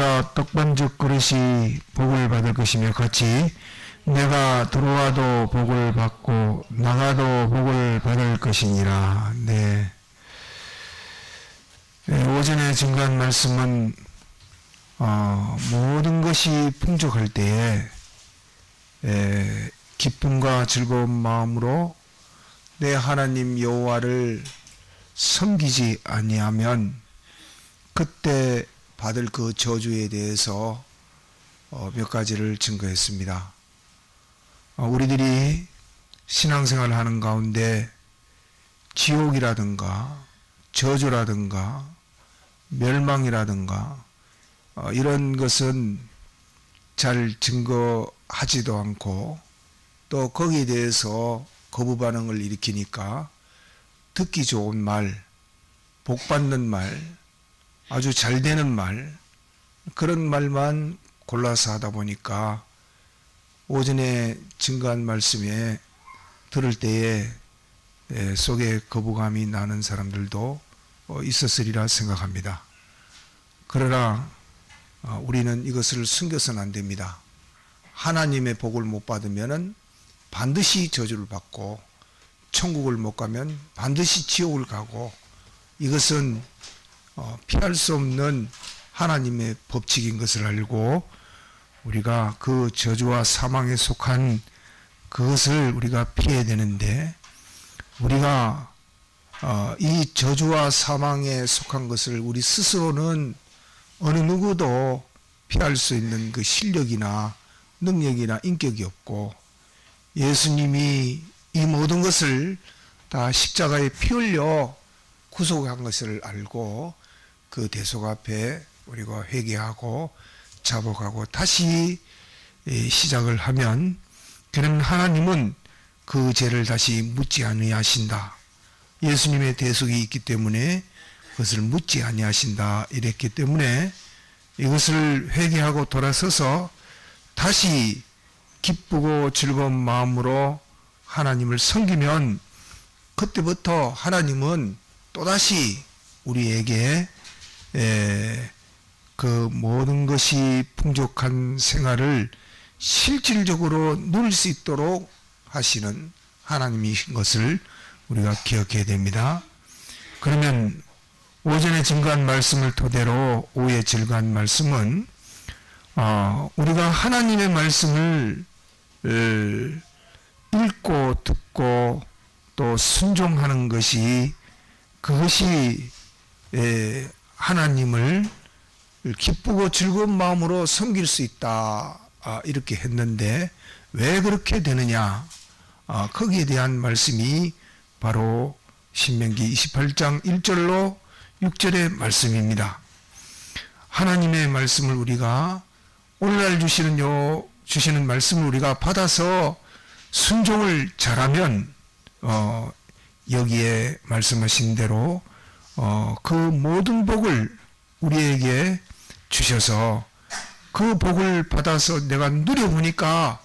우리가 떡반죽 그릇이 복을 받을 것이며 같이 내가 들어와도 복을 받고 나가도 복을 받을 것이니라. 네. 네, 오전에 증거한 말씀은 어, 모든 것이 풍족할 때에 에, 기쁨과 즐거운 마음으로 내 하나님 여호와를 섬기지 아니하면 그때 받을 그 저주에 대해서 어, 몇 가지를 증거했습니다. 어, 우리들이 신앙생활을 하는 가운데 지옥이라든가 저주라든가 멸망이라든가 어, 이런 것은 잘 증거하지도 않고 또 거기에 대해서 거부 반응을 일으키니까 듣기 좋은 말, 복 받는 말, 아주 잘 되는 말, 그런 말만 골라서 하다 보니까 오전에 증거한 말씀에 들을 때에 에, 속에 거부감이 나는 사람들도 어, 있었으리라 생각합니다. 그러나 어, 우리는 이것을 숨겨서는 안 됩니다. 하나님의 복을 못 받으면은 반드시 저주를 받고 천국을 못 가면 반드시 지옥을 가고 이것은 어, 피할 수 없는 하나님의 법칙인 것을 알고 우리가 그 저주와 사망에 속한 그것을 우리가 피해야 되는데 우리가 어, 이 저주와 사망에 속한 것을 우리 스스로는 어느 누구도 피할 수 있는 그 실력이나 능력이나 인격이 없고 예수님이 이 모든 것을 다 십자가에 피 흘려 구속한 것을 알고 그 대속 앞에 우리가 회개하고 자복하고 다시 시작을 하면 그는 하나님은 그 죄를 다시 묻지 아니하신다. 예수님의 대속이 있기 때문에 그것을 묻지 아니하신다. 이랬기 때문에 이것을 회개하고 돌아서서 다시 기쁘고 즐거운 마음으로 하나님을 섬기면 그때부터 하나님은 또다시 우리에게 에, 그 모든 것이 풍족한 생활을 실질적으로 누릴 수 있도록 하시는 하나님이신 것을 우리가 기억해야 됩니다. 그러면 오전에 증거한 말씀을 토대로 오후에 증거한 말씀은 어, 우리가 하나님의 말씀을 읽고 듣고 또 순종하는 것이 그것이 하나님을 기쁘고 즐거운 마음으로 섬길 수 있다 아, 이렇게 했는데 왜 그렇게 되느냐 아, 거기에 대한 말씀이 바로 신명기 28장 1절로 6절의 말씀입니다. 하나님의 말씀을 우리가 오늘날 주시는 요 주시는 말씀을 우리가 받아서 순종을 잘하면 어, 여기에 말씀하신 대로 어, 그 모든 복을 우리에게 주셔서 그 복을 받아서 내가 누려보니까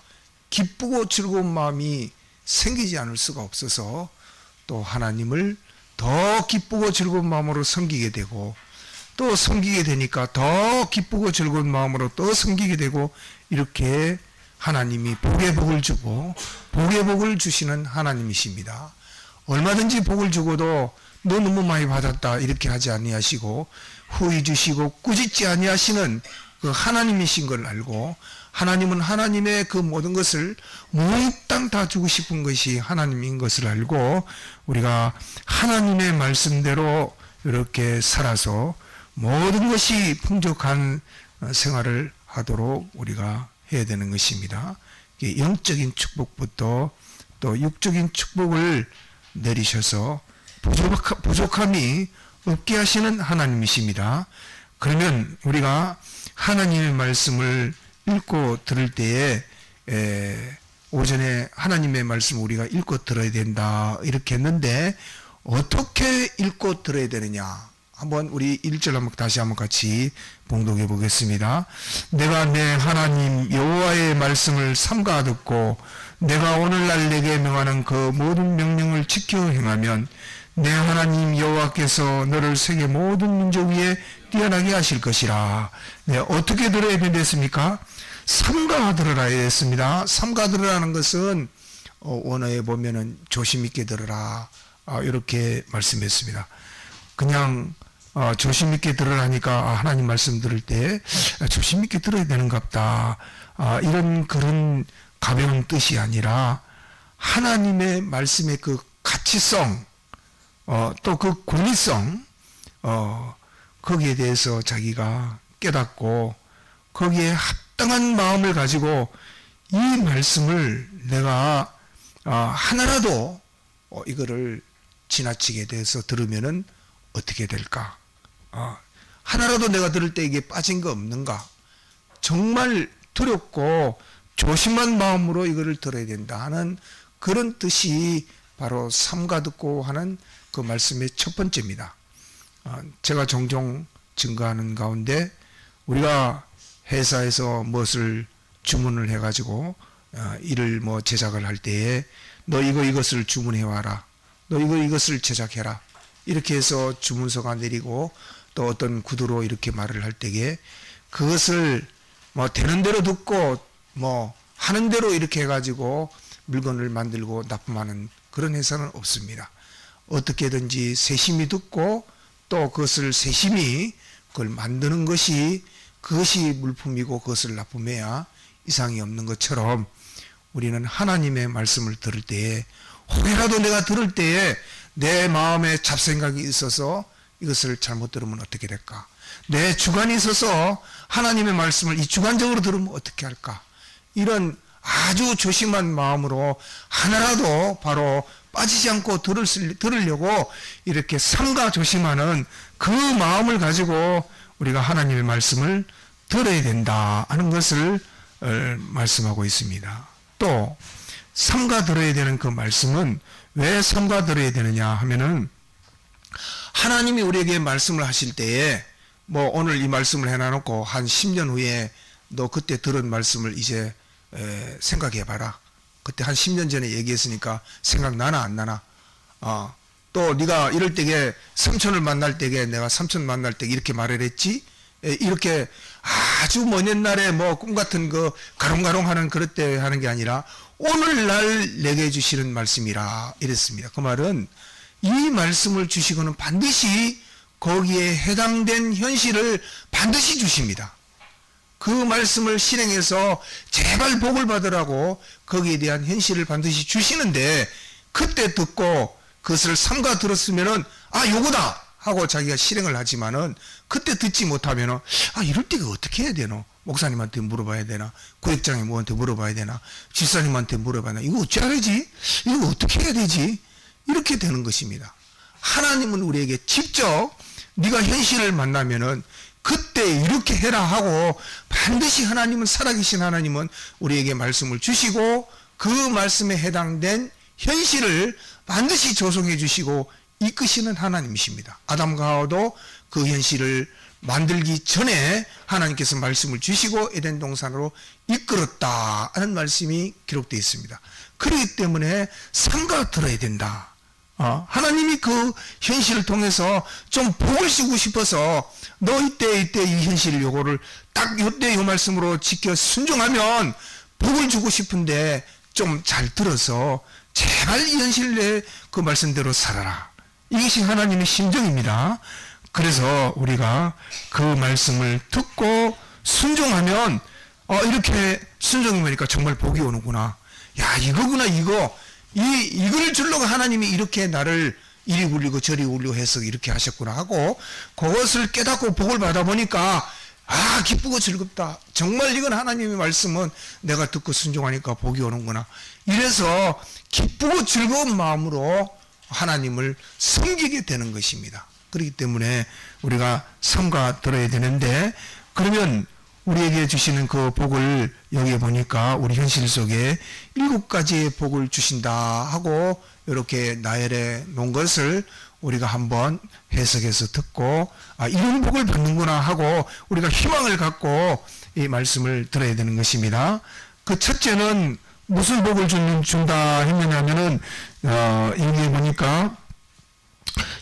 기쁘고 즐거운 마음이 생기지 않을 수가 없어서 또 하나님을 더 기쁘고 즐거운 마음으로 섬기게 되고 또 섬기게 되니까 더 기쁘고 즐거운 마음으로 또 섬기게 되고 이렇게 하나님이 복의 복을 주고 복의 복을 주시는 하나님이십니다. 얼마든지 복을 주고도 너 너무 많이 받았다 이렇게 하지 아니하시고 후히 주시고 꾸짖지 아니하시는 그 하나님이신 걸 알고 하나님은 하나님의 그 모든 것을 몽땅 다 주고 싶은 것이 하나님인 것을 알고 우리가 하나님의 말씀대로 이렇게 살아서 모든 것이 풍족한 생활을 하도록 우리가 해야 되는 것입니다. 영적인 축복부터 또 육적인 축복을 내리셔서 부족함이 없게 하시는 하나님이십니다. 그러면 우리가 하나님의 말씀을 읽고 들을 때에 에, 오전에 하나님의 말씀 우리가 읽고 들어야 된다 이렇게 했는데 어떻게 읽고 들어야 되느냐 한번 우리 1절 한번 다시 한번 같이 봉독해 보겠습니다. 내가 내 하나님 여호와의 말씀을 삼가 듣고 내가 오늘날 내게 명하는 그 모든 명령을 지켜 행하면 내 하나님 여호와께서 너를 세계 모든 민족 위에 뛰어나게 하실 것이라. 네, 어떻게 들어야 된댔습니까? 삼가 들으라 했습니다. 삼가 들으라는 것은 어, 원어에 보면은 조심 있게 들으라 아, 이렇게 말씀했습니다. 그냥 어, 조심 있게 들으라니까 아, 하나님 말씀 들을 때 아, 조심 있게 들어야 되는갑다. 아, 이런 그런 가벼운 뜻이 아니라 하나님의 말씀의 그 가치성 어, 또 그 권위성 어, 거기에 대해서 자기가 깨닫고 거기에 합당한 마음을 가지고 이 말씀을 내가 어, 하나라도 어, 이거를 지나치게 돼서 들으면은 어떻게 될까? 어, 하나라도 내가 들을 때 이게 빠진 거 없는가? 정말 두렵고 조심한 마음으로 이거를 들어야 된다 하는 그런 뜻이 바로 삼가 듣고 하는 그 말씀의 첫 번째입니다. 어, 제가 종종 증거하는 가운데 우리가 회사에서 무엇을 주문을 해가지고 어, 일을 뭐 제작을 할 때에 너 이거 이것을 주문해 와라. 너 이거 이것을 제작해라. 이렇게 해서 주문서가 내리고 또 어떤 구두로 이렇게 말을 할 때에 그것을 뭐 되는 대로 듣고 뭐 하는 대로 이렇게 해가지고 물건을 만들고 납품하는 그런 회사는 없습니다. 어떻게든지 세심히 듣고 또 그것을 세심히 그걸 만드는 것이 그것이 물품이고 그것을 납품해야 이상이 없는 것처럼 우리는 하나님의 말씀을 들을 때에 혹여라도 내가 들을 때에 내 마음에 잡생각이 있어서 이것을 잘못 들으면 어떻게 될까? 내 주관이 있어서 하나님의 말씀을 이 주관적으로 들으면 어떻게 할까? 이런 아주 조심한 마음으로 하나라도 바로 빠지지 않고 들을, 들으려고 이렇게 삼가 조심하는 그 마음을 가지고 우리가 하나님의 말씀을 들어야 된다 하는 것을 어, 말씀하고 있습니다. 또 삼가 들어야 되는 그 말씀은 왜 삼가 들어야 되느냐 하면은 하나님이 우리에게 말씀을 하실 때에 뭐 오늘 이 말씀을 해놔놓고 한 10년 후에 너 그때 들은 말씀을 이제 에, 생각해 봐라. 그때 한 10년 전에 얘기했으니까 생각나나 안 나나? 어, 또 네가 이럴 때에 삼촌을 만날 때에 내가 삼촌 만날 때 이렇게 말을 했지? 에, 이렇게 아주 먼 옛날에 뭐 꿈 같은 그 가롱가롱 하는 그럴 때 하는 게 아니라 오늘날 내게 주시는 말씀이라 이랬습니다. 그 말은 이 말씀을 주시고는 반드시 거기에 해당된 현실을 반드시 주십니다. 그 말씀을 실행해서 제발 복을 받으라고 거기에 대한 현실을 반드시 주시는데 그때 듣고 그것을 삼가 들었으면은 아 요거다! 하고 자기가 실행을 하지만은 그때 듣지 못하면은 아 이럴 때가 어떻게 해야 되노? 목사님한테 물어봐야 되나? 구역장에 뭐한테 물어봐야 되나? 집사님한테 물어봐야 되나? 이거 어찌 알지? 이거 어떻게 해야 되지? 이렇게 되는 것입니다. 하나님은 우리에게 직접 네가 현실을 만나면은 그때 이렇게 해라 하고 반드시 하나님은 살아계신 하나님은 우리에게 말씀을 주시고 그 말씀에 해당된 현실을 반드시 조성해 주시고 이끄시는 하나님이십니다. 아담과 하와도 그 현실을 만들기 전에 하나님께서 말씀을 주시고 에덴 동산으로 이끌었다 하는 말씀이 기록되어 있습니다. 그렇기 때문에 삼가 들어야 된다. 어, 하나님이 그 현실을 통해서 좀 복을 주고 싶어서 너 이때 이때 이 현실 요거를 딱 요때 요 말씀으로 지켜 순종하면 복을 주고 싶은데 좀 잘 들어서 제발 이 현실 내그 말씀대로 살아라. 이것이 하나님의 심정입니다. 그래서 우리가 그 말씀을 듣고 순종하면 어 이렇게 순종이 되니까 정말 복이 오는구나. 야 이거구나 이거 이 이걸 줄로 하나님이 이렇게 나를 이리 울리고 저리 울리고 해서 이렇게 하셨구나 하고 그것을 깨닫고 복을 받아 보니까 아 기쁘고 즐겁다. 정말 이건 하나님의 말씀은 내가 듣고 순종하니까 복이 오는구나. 이래서 기쁘고 즐거운 마음으로 하나님을 섬기게 되는 것입니다. 그렇기 때문에 우리가 삼가 들어야 되는데 그러면 우리에게 주시는 그 복을 여기 보니까 우리 현실 속에 일곱 가지의 복을 주신다 하고 이렇게 나열해 놓은 것을 우리가 한번 해석해서 듣고 아 이런 복을 받는구나 하고 우리가 희망을 갖고 이 말씀을 들어야 되는 것입니다. 그 첫째는 무슨 복을 주는 준다 했느냐면은 어 여기 보니까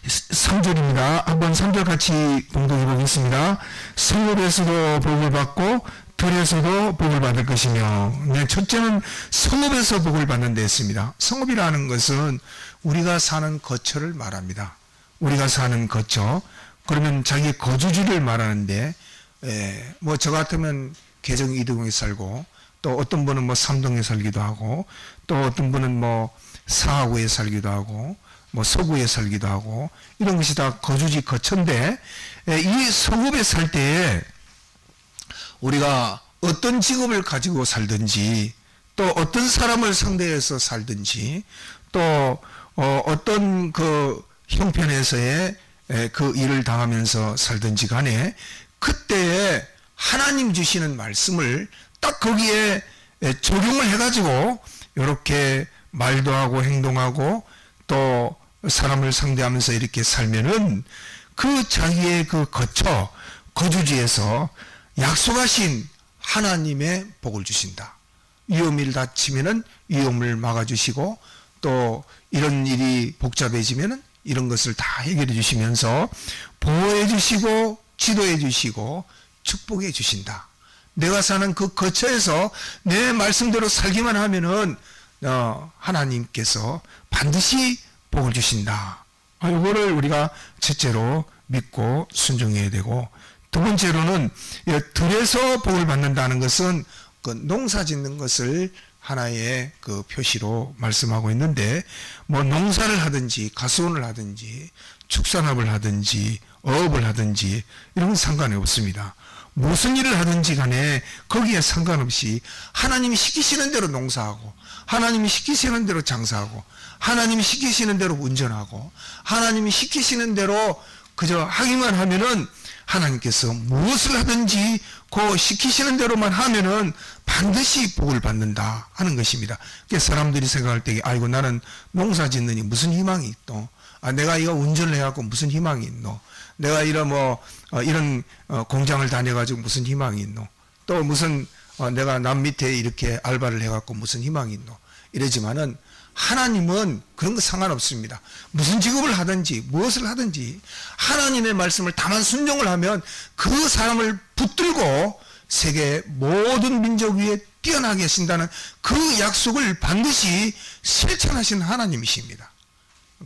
3절입니다. 한번 3절 같이 공동해 보겠습니다. 성읍에서도 복을 받고 들에서도 복을 받을 것이며 네, 첫째는 성읍에서 복을 받는 데 있습니다. 성읍이라는 것은 우리가 사는 거처를 말합니다. 우리가 사는 거처 그러면 자기 거주지를 말하는데 예, 뭐저 같으면 개정 이동에 살고 또 어떤 분은 뭐 삼동에 살기도 하고 또 어떤 분은 뭐 사하구에 살기도 하고 뭐 서구에 살기도 하고 이런 것이 다 거주지 거처인데 예, 이 서구에 살 때에 우리가 어떤 직업을 가지고 살든지 또 어떤 사람을 상대해서 살든지 또 어, 떤 그 형편에서의 에, 그 일을 당하면서 살든지 간에 그때에 하나님 주시는 말씀을 딱 거기에 에, 적용을 해가지고 이렇게 말도 하고 행동하고 또 사람을 상대하면서 이렇게 살면은 그 자기의 그 거처 거주지에서 약속하신 하나님의 복을 주신다. 위험을 닥치면은 위험을 막아주시고 또 이런 일이 복잡해지면은 이런 것을 다 해결해 주시면서 보호해 주시고 지도해 주시고 축복해 주신다. 내가 사는 그 거처에서 내 말씀대로 살기만 하면은 어, 하나님께서 반드시 복을 주신다. 아, 이거를 우리가 첫째로 믿고 순종해야 되고 두 번째로는 이 들에서 복을 받는다는 것은 그 농사 짓는 것을 하나의 그 표시로 말씀하고 있는데 뭐 농사를 하든지 가수원을 하든지 축산업을 하든지 어업을 하든지 이런 건 상관이 없습니다. 무슨 일을 하든지 간에 거기에 상관없이 하나님이 시키시는 대로 농사하고 하나님이 시키시는 대로 장사하고 하나님이 시키시는 대로 운전하고 하나님이 시키시는 대로 그저 하기만 하면은 하나님께서 무엇을 하든지 그 시키시는 대로만 하면은 반드시 복을 받는다 하는 것입니다. 그래서 사람들이 생각할 때, 아이고 나는 농사 짓느니 무슨 희망이 있노? 아 내가 이거 운전을 해갖고 무슨 희망이 있노? 내가 이런 뭐 어, 이런 어, 공장을 다녀가지고 무슨 희망이 있노? 또 무슨 어, 내가 남 밑에 이렇게 알바를 해갖고 무슨 희망이 있노? 이러지만은 하나님은 그런 거 상관없습니다. 무슨 직업을 하든지 무엇을 하든지 하나님의 말씀을 다만 순종을 하면 그 사람을 붙들고 세계 모든 민족 위에 뛰어나게 하신다는 그 약속을 반드시 실천하신 하나님이십니다.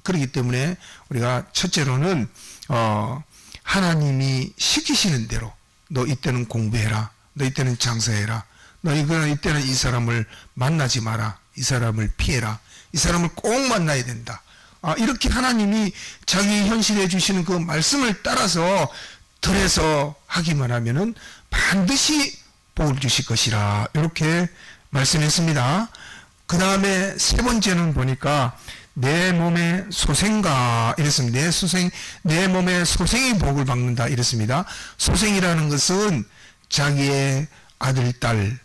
그렇기 때문에 우리가 첫째로는 어 하나님이 시키시는 대로 너 이때는 공부해라. 너 이때는 장사해라. 너 이거는 이때는 이 사람을 만나지 마라. 이 사람을 피해라. 이 사람을 꼭 만나야 된다. 아, 이렇게 하나님이 자기 현실해 주시는 그 말씀을 따라서 들에서 하기만 하면은 반드시 복을 주실 것이라. 이렇게 말씀했습니다. 그 다음에 세 번째는 보니까 내 몸의 소생가 이랬습니다. 내 소생, 내 몸의 소생이 복을 받는다 이랬습니다. 소생이라는 것은 자기의 아들, 딸,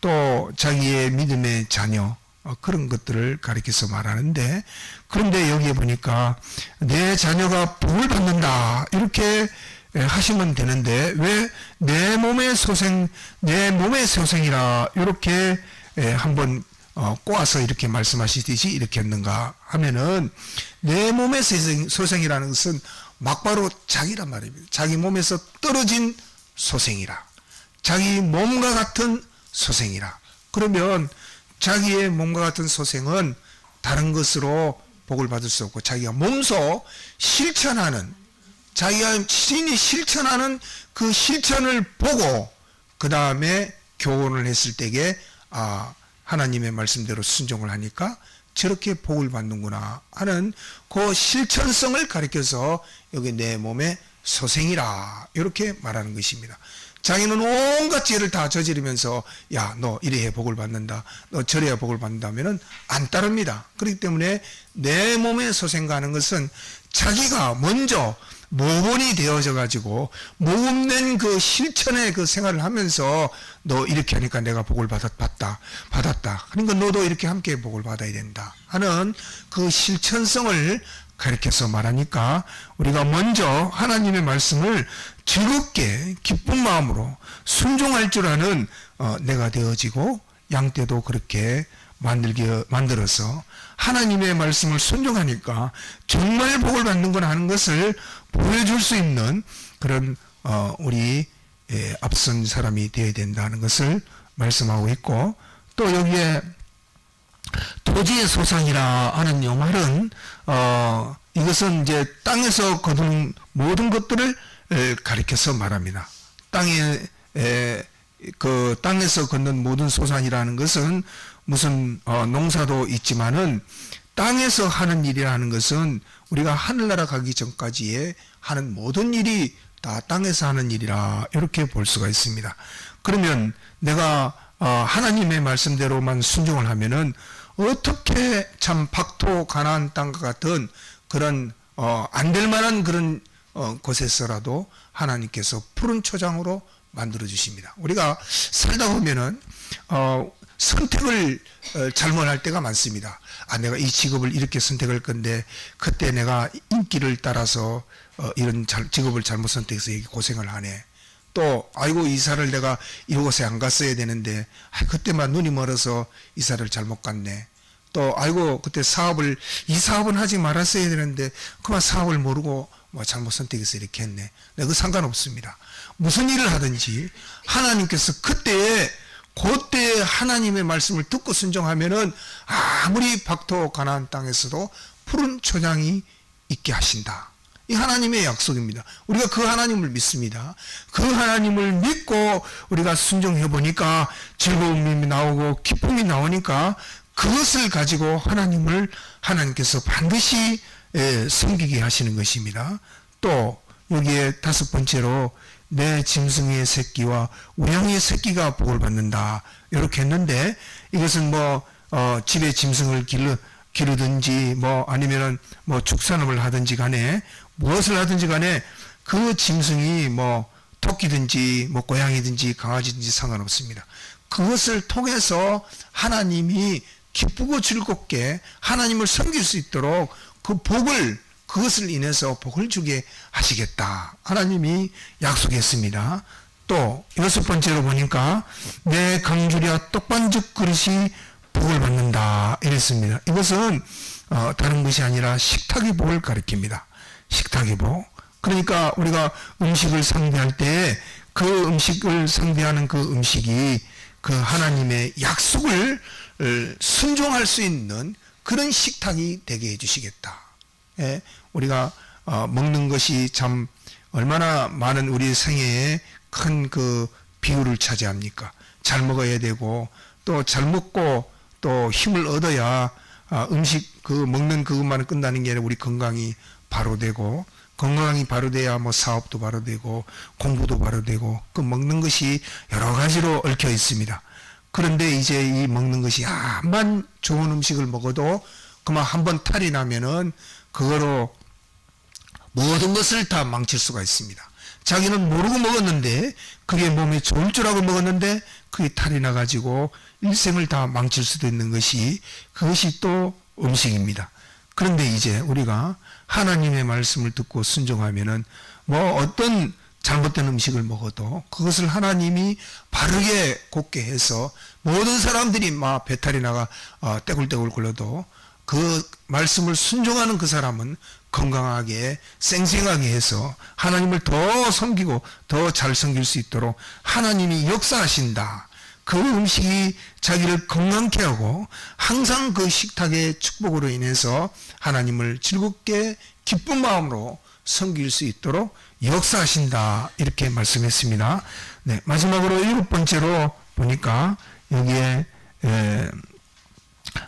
또 자기의 믿음의 자녀, 어, 그런 것들을 가리켜서 말하는데 그런데 여기에 보니까 내 자녀가 복을 받는다 이렇게 하시면 되는데 왜 내 몸의 소생 내 몸의 소생이라 이렇게 한번 어, 꼬아서 이렇게 말씀하시듯이 이렇게 했는가 하면은 내 몸의 소생, 소생이라는 것은 막바로 자기란 말입니다. 자기 몸에서 떨어진 소생이라. 자기 몸과 같은 소생이라. 그러면 자기의 몸과 같은 소생은 다른 것으로 복을 받을 수 없고 자기가 몸소 실천하는 자기가 신이 실천하는 그 실천을 보고 그 다음에 교훈을 했을 때에 아 하나님의 말씀대로 순종을 하니까 저렇게 복을 받는구나 하는 그 실천성을 가리켜서 여기 내 몸의 소생이라. 이렇게 말하는 것입니다. 자기는 온갖 죄를 다 저지르면서 야 너 이래야 복을 받는다. 너 저래야 복을 받는다면은 안 따릅니다. 그렇기 때문에 내 몸에 소생가는 것은 자기가 먼저 모본이 되어져 가지고 모범된 그 실천의 그 생활을 하면서 너 이렇게 하니까 내가 복을 받았, 받다 받았다. 그러니까 너도 이렇게 함께 복을 받아야 된다. 하는 그 실천성을 가르쳐서 말하니까 우리가 먼저 하나님의 말씀을 즐겁게 기쁜 마음으로 순종할 줄 아는 어, 내가 되어지고 양 때도 그렇게 만들게 만들어서 하나님의 말씀을 순종하니까 정말 복을 받는 건 하는 것을 보여줄 수 있는 그런 어, 우리 예, 앞선 사람이 되어야 된다는 것을 말씀하고 있고 또 여기에 토지의 소상이라 하는 요 말은 어 이것은 이제 땅에서 거두는 모든 것들을 에, 가리켜서 말합니다. 땅에 에, 그 땅에서 걷는 모든 소산이라는 것은 무슨 어, 농사도 있지만은 땅에서 하는 일이라는 것은 우리가 하늘나라 가기 전까지의 하는 모든 일이 다 땅에서 하는 일이라 이렇게 볼 수가 있습니다. 그러면 내가 어, 하나님의 말씀대로만 순종을 하면은 어떻게 참 박토 가나안 땅과 같은 그런 어, 안 될 만한 그런 어, 곳에서라도 하나님께서 푸른 초장으로 만들어 주십니다. 우리가 살다 보면은 어, 선택을 어, 잘못할 때가 많습니다. 아 내가 이 직업을 이렇게 선택할 건데 그때 내가 인기를 따라서 어, 이런 잘, 직업을 잘못 선택해서 고생을 하네. 또 아이고 이사를 내가 이곳에 안 갔어야 되는데 아, 그때만 눈이 멀어서 이사를 잘못 갔네. 또 아이고 그때 사업을 이 사업은 하지 말았어야 되는데 그만 사업을 모르고 뭐 잘못 선택해서 이렇게 했네. 네, 그 상관없습니다. 무슨 일을 하든지 하나님께서 그때에 그때 하나님의 말씀을 듣고 순종하면은 아무리 박토 가나안 땅에서도 푸른 초장이 있게 하신다. 이 하나님의 약속입니다. 우리가 그 하나님을 믿습니다. 그 하나님을 믿고 우리가 순종해 보니까 즐거움이 나오고 기쁨이 나오니까 그것을 가지고 하나님을 하나님께서 반드시 예, 섬기게 하시는 것입니다. 또 여기에 다섯 번째로 내 짐승의 새끼와 우양의 새끼가 복을 받는다. 이렇게 했는데 이것은 뭐 어, 집에 짐승을 기르, 기르든지 뭐 아니면은 뭐 축산업을 하든지 간에 무엇을 하든지 간에 그 짐승이 뭐 토끼든지 뭐 고양이든지 강아지든지 상관없습니다. 그것을 통해서 하나님이 기쁘고 즐겁게 하나님을 섬길 수 있도록 그 복을 그것을 인해서 복을 주게 하시겠다. 하나님이 약속했습니다. 또 여섯 번째로 보니까 내 강주리와 똑반죽 그릇이 복을 받는다 이랬습니다. 이것은 어, 다른 것이 아니라 식탁의 복을 가리킵니다. 식탁의 복. 그러니까 우리가 음식을 상대할 때 그 음식을 상대하는 그 음식이 그 하나님의 약속을 어, 순종할 수 있는 그런 식탁이 되게 해주시겠다. 예, 우리가 어, 먹는 것이 참 얼마나 많은 우리 생애에 큰 그 비율을 차지합니까? 잘 먹어야 되고 또 잘 먹고 또 힘을 얻어야 아, 음식 그 먹는 그것만 끝나는 게 아니라 우리 건강이 바로 되고 건강이 바로 돼야 뭐 사업도 바로 되고 공부도 바로 되고 그 먹는 것이 여러 가지로 얽혀 있습니다. 그런데 이제 이 먹는 것이 암만 좋은 음식을 먹어도 그만 한번 탈이 나면은 그거로 모든 것을 다 망칠 수가 있습니다. 자기는 모르고 먹었는데 그게 몸에 좋을 줄 알고 먹었는데 그게 탈이 나가지고 일생을 다 망칠 수도 있는 것이 그것이 또 음식입니다. 그런데 이제 우리가 하나님의 말씀을 듣고 순종하면은 뭐 어떤 잘못된 음식을 먹어도 그것을 하나님이 바르게 곱게 해서 모든 사람들이 막 배탈이 나가 어, 떼굴떼굴 굴러도 그 말씀을 순종하는 그 사람은 건강하게 쌩쌩하게 해서 하나님을 더 섬기고 더 잘 섬길 수 있도록 하나님이 역사하신다. 그 음식이 자기를 건강케 하고 항상 그 식탁의 축복으로 인해서 하나님을 즐겁게 기쁜 마음으로 섬길 수 있도록 역사하신다. 이렇게 말씀했습니다. 네, 마지막으로 일곱 번째로 보니까 여기에 에,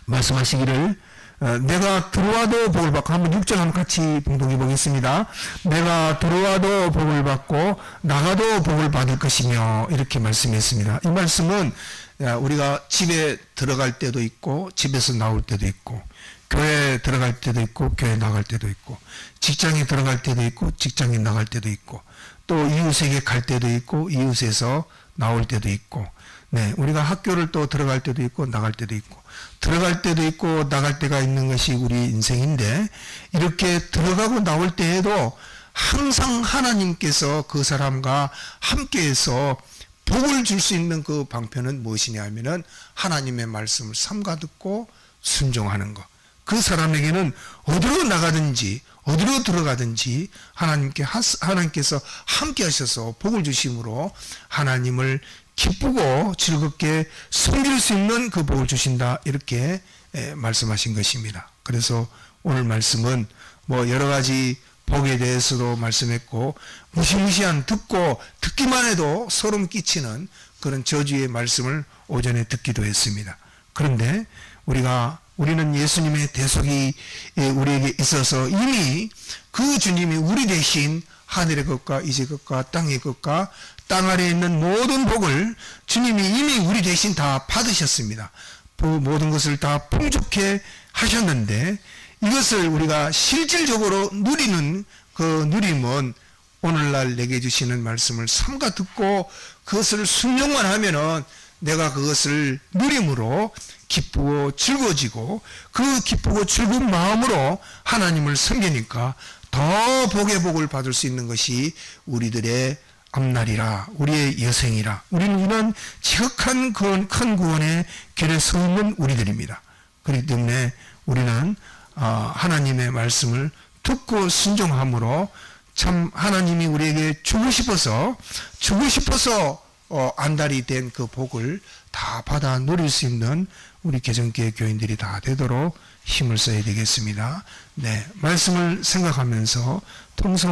말씀하시기를 어, 내가 들어와도 복을 받고 한번 6절 한번 같이 봉독해 보겠습니다. 내가 들어와도 복을 받고 나가도 복을 받을 것이며 이렇게 말씀했습니다. 이 말씀은 야, 우리가 집에 들어갈 때도 있고 집에서 나올 때도 있고 교회 들어갈 때도 있고 교회 나갈 때도 있고 직장에 들어갈 때도 있고 직장에 나갈 때도 있고 또 이웃에게 갈 때도 있고 이웃에서 나올 때도 있고 네, 우리가 학교를 또 들어갈 때도 있고 나갈 때도 있고 들어갈 때도 있고 나갈 때가 있는 것이 우리 인생인데 이렇게 들어가고 나올 때에도 항상 하나님께서 그 사람과 함께해서 복을 줄 수 있는 그 방편은 무엇이냐 하면은 하나님의 말씀을 삼가 듣고 순종하는 것. 그 사람에게는 어디로 나가든지 어디로 들어가든지 하나님께 하- 하나님께서 함께 하셔서 복을 주심으로 하나님을 기쁘고 즐겁게 섬길 수 있는 그 복을 주신다 이렇게 에, 말씀하신 것입니다. 그래서 오늘 말씀은 뭐 여러 가지 복에 대해서도 말씀했고 무시무시한 듣고 듣기만 해도 소름 끼치는 그런 저주의 말씀을 오전에 듣기도 했습니다. 그런데 우리가 우리는 예수님의 대속이 예, 우리에게 있어서 이미 그 주님이 우리 대신 하늘의 것과 이제 것과 땅의 것과 땅 아래에 있는 모든 복을 주님이 이미 우리 대신 다 받으셨습니다. 그 모든 것을 다 풍족해 하셨는데 이것을 우리가 실질적으로 누리는 그 누림은 오늘날 내게 주시는 말씀을 삼가 듣고 그것을 순종만 하면은 내가 그것을 누림으로 기쁘고 즐거워지고 그 기쁘고 즐거운 마음으로 하나님을 섬기니까 더 복의 복을 받을 수 있는 것이 우리들의 앞날이라 우리의 여생이라 우리는 이런 지극한 그큰 구원의 길에 서 있는 우리들입니다. 그렇기 때문에 우리는 아, 하나님의 말씀을 듣고 순종함으로 참 하나님이 우리에게 주고 싶어서 주고 싶어서 어, 안달이 된 그 복을 다 받아 누릴 수 있는 우리 개정교회 교인들이 다 되도록 힘을 써야 되겠습니다. 네, 말씀을 생각하면서 통성